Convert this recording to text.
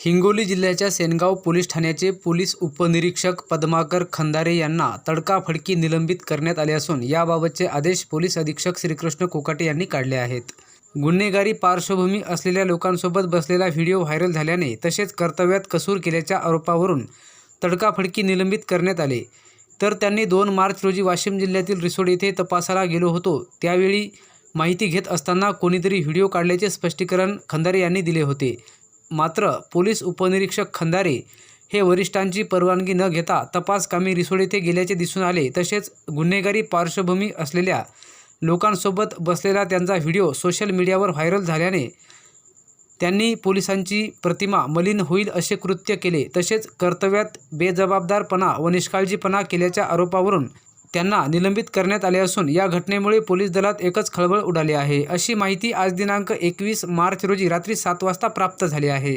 हिंगोली जिल्ह्याच्या सेनगाव पोलीस ठाण्याचे पोलीस उपनिरीक्षक पद्माकर खंदारे यांना तडकाफडकी निलंबित करण्यात आले असून याबाबतचे आदेश पोलीस अधीक्षक श्रीकृष्ण कोकाटे यांनी काढले आहेत. गुन्हेगारी पार्श्वभूमी असलेल्या लोकांसोबत बसलेला व्हिडिओ व्हायरल झाल्याने तसेच कर्तव्यात कसूर केल्याच्या आरोपावरून तडकाफडकी निलंबित करण्यात आले. तर त्यांनी दोन मार्च रोजी वाशिम जिल्ह्यातील रिसोड येथे तपासाला गेलो होतो. त्यावेळी माहिती घेत असताना कोणीतरी व्हिडिओ काढल्याचे स्पष्टीकरण खंदारे यांनी दिले होते. मात्र पोलीस उपनिरीक्षक खंदारे हे वरिष्ठांची परवानगी न घेता तपास कामी रिसोड येथे गेल्याचे दिसून आले. तसेच गुन्हेगारी पार्श्वभूमी असलेल्या लोकांसोबत बसलेला त्यांचा व्हिडिओ सोशल मीडियावर व्हायरल झाल्याने त्यांनी पोलिसांची प्रतिमा मलिन होईल असे कृत्य केले. तसेच कर्तव्यात बेजबाबदारपणा व निष्काळजीपणा केल्याच्या आरोपावरून त्यांना निलंबित करण्यात आले असून या घटनेमुळे पोलीस दलात एकच खळबळ उडाली आहे. अशी माहिती आज दिनांक एकवीस मार्च रोजी रात्री सात वाजता प्राप्त झाली आहे.